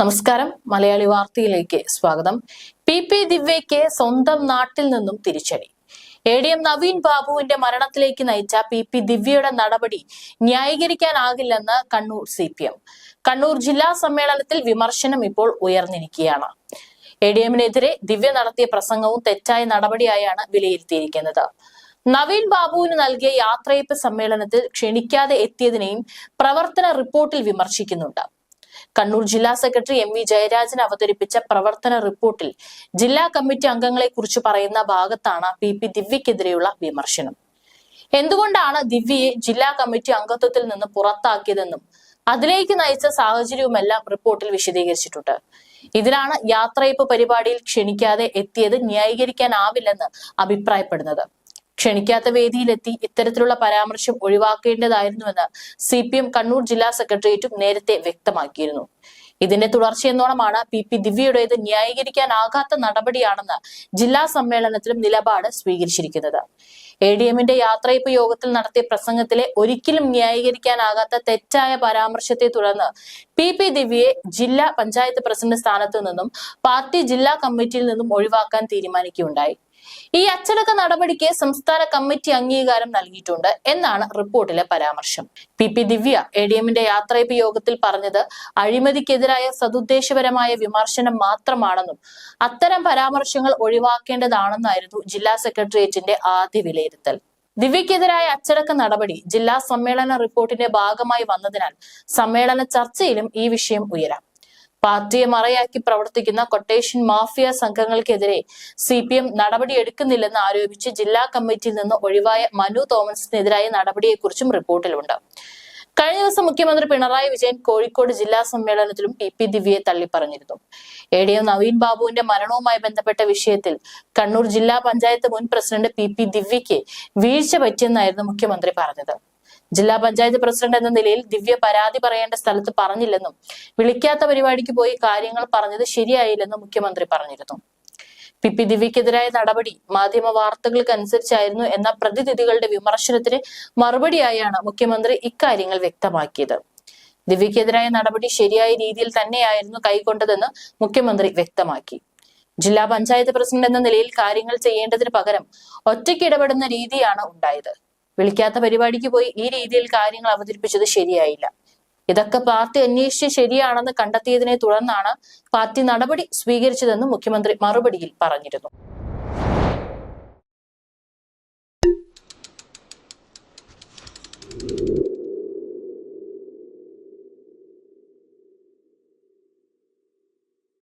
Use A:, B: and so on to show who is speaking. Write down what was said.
A: നമസ്കാരം. മലയാളി വാർത്തയിലേക്ക് സ്വാഗതം. പി പി ദിവ്യയ്ക്ക് സ്വന്തം നാട്ടിൽ നിന്നും തിരിച്ചടി. എ ഡി എം നവീൻ ബാബുവിന്റെ മരണത്തിലേക്ക് നയിച്ച പി പി ദിവ്യയുടെ നടപടി ന്യായീകരിക്കാനാകില്ലെന്ന് Kannur C P M. Kannur ജില്ലാ സമ്മേളനത്തിൽ വിമർശനം ഇപ്പോൾ ഉയർന്നിരിക്കുകയാണ്. എ ഡി എമ്മിനെതിരെ ദിവ്യ നടത്തിയ പ്രസംഗവും തെറ്റായ നടപടിയായാണ് വിലയിരുത്തിയിരിക്കുന്നത്. നവീൻ ബാബുവിന് നൽകിയ യാത്രയപ്പ് സമ്മേളനത്തിൽ ക്ഷണിക്കാതെ എത്തിയതിനെയും പ്രവർത്തന റിപ്പോർട്ടിൽ വിമർശിക്കുന്നുണ്ട്. കണ്ണൂർ ജില്ലാ സെക്രട്ടറി എം വി ജയരാജൻ അവതരിപ്പിച്ച പ്രവർത്തന റിപ്പോർട്ടിൽ ജില്ലാ കമ്മിറ്റി അംഗങ്ങളെ കുറിച്ച് പറയുന്ന ഭാഗത്താണ് പി പി ദിവ്യക്കെതിരെയുള്ള വിമർശനം. എന്തുകൊണ്ടാണ് ദിവ്യയെ ജില്ലാ കമ്മിറ്റി അംഗത്വത്തിൽ നിന്ന് പുറത്താക്കിയതെന്നും അതിലേക്ക് നയിച്ച സാഹചര്യവുമെല്ലാം റിപ്പോർട്ടിൽ വിശദീകരിച്ചിട്ടുണ്ട്. ഇതിനാണ് യാത്രയപ്പ് പരിപാടിയിൽ ക്ഷണിക്കാതെ എത്തിയത് ന്യായീകരിക്കാനാവില്ലെന്ന് അഭിപ്രായപ്പെടുന്നത്. ക്ഷണിക്കാത്ത വേദിയിലെത്തി ഇത്തരത്തിലുള്ള പരാമർശം ഒഴിവാക്കേണ്ടതായിരുന്നുവെന്ന് സി പി എം കണ്ണൂർ ജില്ലാ സെക്രട്ടേറിയറ്റും നേരത്തെ വ്യക്തമാക്കിയിരുന്നു. ഇതിന്റെ തുടർച്ചയെന്നോണമാണ് പി പി ദിവ്യയുടേത് ന്യായീകരിക്കാനാകാത്ത നടപടിയാണെന്ന് ജില്ലാ സമ്മേളനത്തിലും നിലപാട് സ്വീകരിച്ചിരിക്കുന്നത്. എ ഡി എമ്മിന്റെ യാത്രയപ്പ് യോഗത്തിൽ നടത്തിയ പ്രസംഗത്തിലെ ഒരിക്കലും ന്യായീകരിക്കാനാകാത്ത തെറ്റായ പരാമർശത്തെ തുടർന്ന് പി പി ദിവ്യയെ ജില്ലാ പഞ്ചായത്ത് പ്രസിഡന്റ് സ്ഥാനത്തു നിന്നും പാർട്ടി ജില്ലാ കമ്മിറ്റിയിൽ നിന്നും ഒഴിവാക്കാൻ തീരുമാനിക്കുകയുണ്ടായി. ഈ അച്ചടക്ക നടപടിക്ക് സംസ്ഥാന കമ്മിറ്റി അംഗീകാരം നൽകിയിട്ടുണ്ട് എന്നാണ് റിപ്പോർട്ടിലെ പരാമർശം. P P Divya A D എമ്മിന്റെ യാത്രയപ്പ് യോഗത്തിൽ പറഞ്ഞത് അഴിമതിക്കെതിരായ സതുദ്ദേശപരമായ വിമർശനം മാത്രമാണെന്നും അത്തരം പരാമർശങ്ങൾ ഒഴിവാക്കേണ്ടതാണെന്നായിരുന്നു ജില്ലാ സെക്രട്ടേറിയറ്റിന്റെ ആദ്യ വിലയിരുത്തൽ. ദിവ്യക്കെതിരായ അച്ചടക്ക നടപടി ജില്ലാ സമ്മേളന റിപ്പോർട്ടിന്റെ ഭാഗമായി വന്നതിനാൽ സമ്മേളന ചർച്ചയിലും ഈ വിഷയം ഉയരാം. പാർട്ടിയെ മറയാക്കി പ്രവർത്തിക്കുന്ന കൊട്ടേഷൻ മാഫിയ സംഘങ്ങൾക്കെതിരെ സി പി എം നടപടിയെടുക്കുന്നില്ലെന്ന് ആരോപിച്ച് ജില്ലാ കമ്മിറ്റിയിൽ നിന്ന് ഒഴിവായ മനു തോമസിനെതിരായ നടപടിയെക്കുറിച്ചും റിപ്പോർട്ടിലുണ്ട്. കഴിഞ്ഞ ദിവസം മുഖ്യമന്ത്രി പിണറായി വിജയൻ കോഴിക്കോട് ജില്ലാ സമ്മേളനത്തിലും പി പി ദിവ്യയെ തള്ളിപ്പറഞ്ഞിരുന്നു. എ ഡി എം നവീൻ ബാബുവിന്റെ മരണവുമായി ബന്ധപ്പെട്ട വിഷയത്തിൽ കണ്ണൂർ ജില്ലാ പഞ്ചായത്ത് മുൻ പ്രസിഡന്റ് പി പി ദിവ്യയ്ക്ക് വീഴ്ച പറ്റിയെന്നായിരുന്നു മുഖ്യമന്ത്രി പറഞ്ഞത്. ജില്ലാ പഞ്ചായത്ത് പ്രസിഡന്റ് എന്ന നിലയിൽ ദിവ്യ പരാതി പറയേണ്ട സ്ഥലത്ത് പറഞ്ഞില്ലെന്നും വിളിക്കാത്ത പരിപാടിക്ക് പോയി കാര്യങ്ങൾ പറഞ്ഞത് ശരിയായില്ലെന്നും മുഖ്യമന്ത്രി പറഞ്ഞിരുന്നു. പി പി ദിവ്യക്കെതിരായ നടപടി മാധ്യമ വാർത്തകൾക്കനുസരിച്ചായിരുന്നു എന്ന പ്രതിനിധികളുടെ വിമർശനത്തിന് മറുപടിയായാണ് മുഖ്യമന്ത്രി ഇക്കാര്യങ്ങൾ വ്യക്തമാക്കിയത്. ദിവ്യക്കെതിരായ നടപടി ശരിയായ രീതിയിൽ തന്നെയായിരുന്നു കൈക്കൊണ്ടതെന്ന് മുഖ്യമന്ത്രി വ്യക്തമാക്കി. ജില്ലാ പഞ്ചായത്ത് പ്രസിഡന്റ് എന്ന നിലയിൽ കാര്യങ്ങൾ ചെയ്യേണ്ടതിന് പകരം ഒറ്റയ്ക്ക് ഇടപെടുന്ന രീതിയാണ് ഉണ്ടായത്. വിളിക്കാത്ത പരിപാടിക്ക് പോയി ഈ രീതിയിൽ കാര്യങ്ങൾ അവതരിപ്പിച്ചത് ശരിയായില്ല. ഇതൊക്കെ പാർട്ടി അന്വേഷിച്ച് ശരിയാണെന്ന് കണ്ടെത്തിയതിനെ തുടർന്നാണ് പാർട്ടി നടപടി സ്വീകരിച്ചതെന്നും മുഖ്യമന്ത്രി മറുപടിയിൽ പറഞ്ഞിരുന്നു.